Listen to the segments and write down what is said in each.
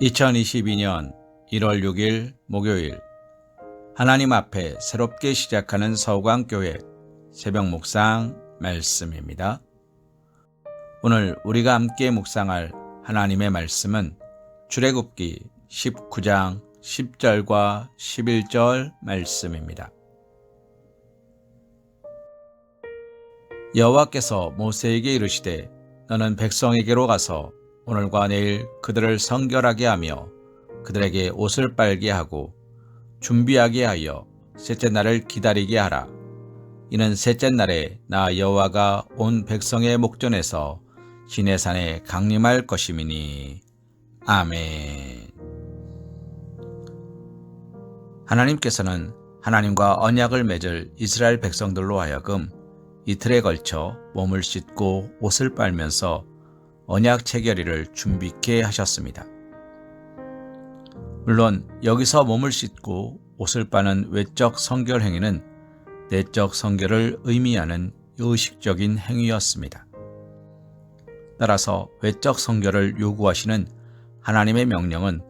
2022년 1월 6일 목요일 하나님 앞에 새롭게 시작하는 서광교회 새벽 묵상 말씀입니다. 오늘 우리가 함께 묵상할 하나님의 말씀은 출애굽기 19장 10절과 11절 말씀입니다. 여호와께서 모세에게 이르시되 너는 백성에게로 가서 오늘과 내일 그들을 성결하게 하며 그들에게 옷을 빨게 하고 준비하게 하여 셋째 날을 기다리게 하라. 이는 셋째 날에 나 여호와가 온 백성의 목전에서 시내산에 강림할 것임이니. 아멘. 하나님께서는 하나님과 언약을 맺을 이스라엘 백성들로 하여금 이틀에 걸쳐 몸을 씻고 옷을 빨면서 언약 체결일을 준비케 하셨습니다. 물론 여기서 몸을 씻고 옷을 빠는 외적 성결 행위는 내적 성결을 의미하는 의식적인 행위였습니다. 따라서 외적 성결을 요구하시는 하나님의 명령은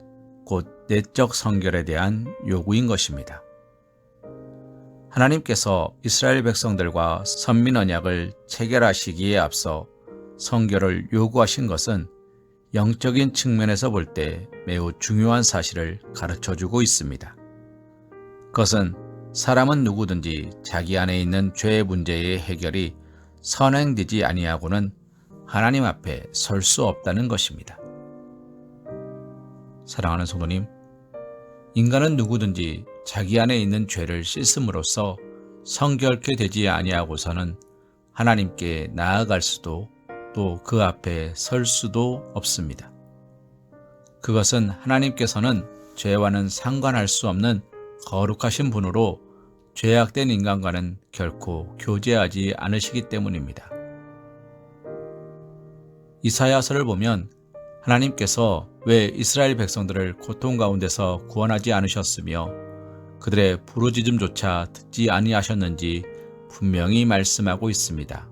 곧 내적 성결에 대한 요구인 것입니다. 하나님께서 이스라엘 백성들과 선민 언약을 체결하시기에 앞서 성결을 요구하신 것은 영적인 측면에서 볼 때 매우 중요한 사실을 가르쳐 주고 있습니다. 그것은 사람은 누구든지 자기 안에 있는 죄의 문제의 해결이 선행되지 아니하고는 하나님 앞에 설 수 없다는 것입니다. 사랑하는 성도님, 인간은 누구든지 자기 안에 있는 죄를 씻음으로써 성결케 되지 아니하고서는 하나님께 나아갈 수도 또 그 앞에 설 수도 없습니다. 그것은 하나님께서는 죄와는 상관할 수 없는 거룩하신 분으로 죄악된 인간과는 결코 교제하지 않으시기 때문입니다. 이사야서를 보면 하나님께서 왜 이스라엘 백성들을 고통 가운데서 구원하지 않으셨으며 그들의 부르짖음조차 듣지 아니하셨는지 분명히 말씀하고 있습니다.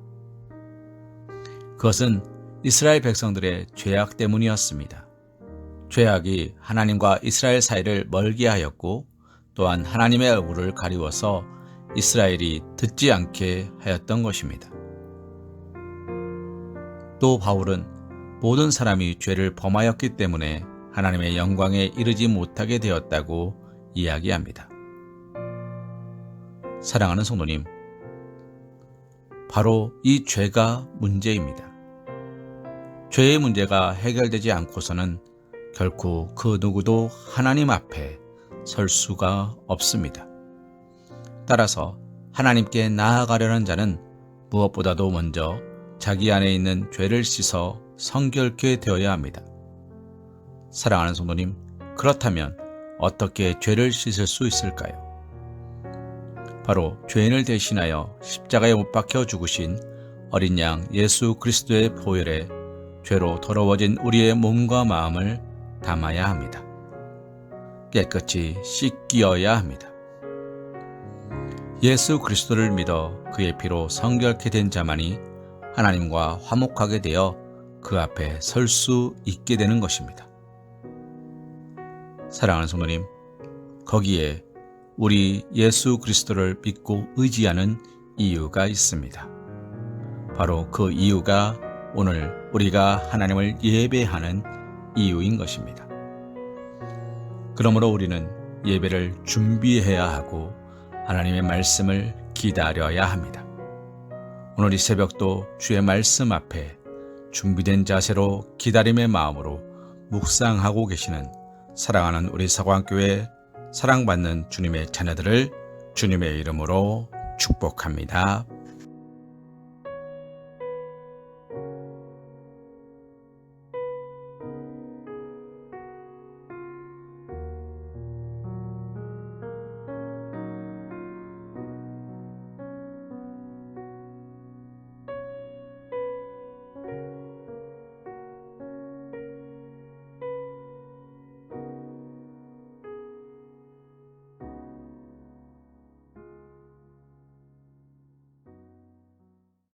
그것은 이스라엘 백성들의 죄악 때문이었습니다. 죄악이 하나님과 이스라엘 사이를 멀게 하였고 또한 하나님의 얼굴을 가리워서 이스라엘이 듣지 않게 하였던 것입니다. 또 바울은 모든 사람이 죄를 범하였기 때문에 하나님의 영광에 이르지 못하게 되었다고 이야기합니다. 사랑하는 성도님, 바로 이 죄가 문제입니다. 죄의 문제가 해결되지 않고서는 결코 그 누구도 하나님 앞에 설 수가 없습니다. 따라서 하나님께 나아가려는 자는 무엇보다도 먼저 자기 안에 있는 죄를 씻어 성결케 되어야 합니다. 사랑하는 성도님, 그렇다면 어떻게 죄를 씻을 수 있을까요? 바로 죄인을 대신하여 십자가에 못 박혀 죽으신 어린 양 예수 그리스도의 보혈에 죄로 더러워진 우리의 몸과 마음을 담아야 합니다. 깨끗이 씻기어야 합니다. 예수 그리스도를 믿어 그의 피로 성결케 된 자만이 하나님과 화목하게 되어 그 앞에 설 수 있게 되는 것입니다. 사랑하는 성도님, 거기에 우리 예수 그리스도를 믿고 의지하는 이유가 있습니다. 바로 그 이유가 오늘 우리가 하나님을 예배하는 이유인 것입니다. 그러므로 우리는 예배를 준비해야 하고 하나님의 말씀을 기다려야 합니다. 오늘 이 새벽도 주의 말씀 앞에 준비된 자세로 기다림의 마음으로 묵상하고 계시는 사랑하는 우리 사광교회 사랑받는 주님의 자녀들을 주님의 이름으로 축복합니다.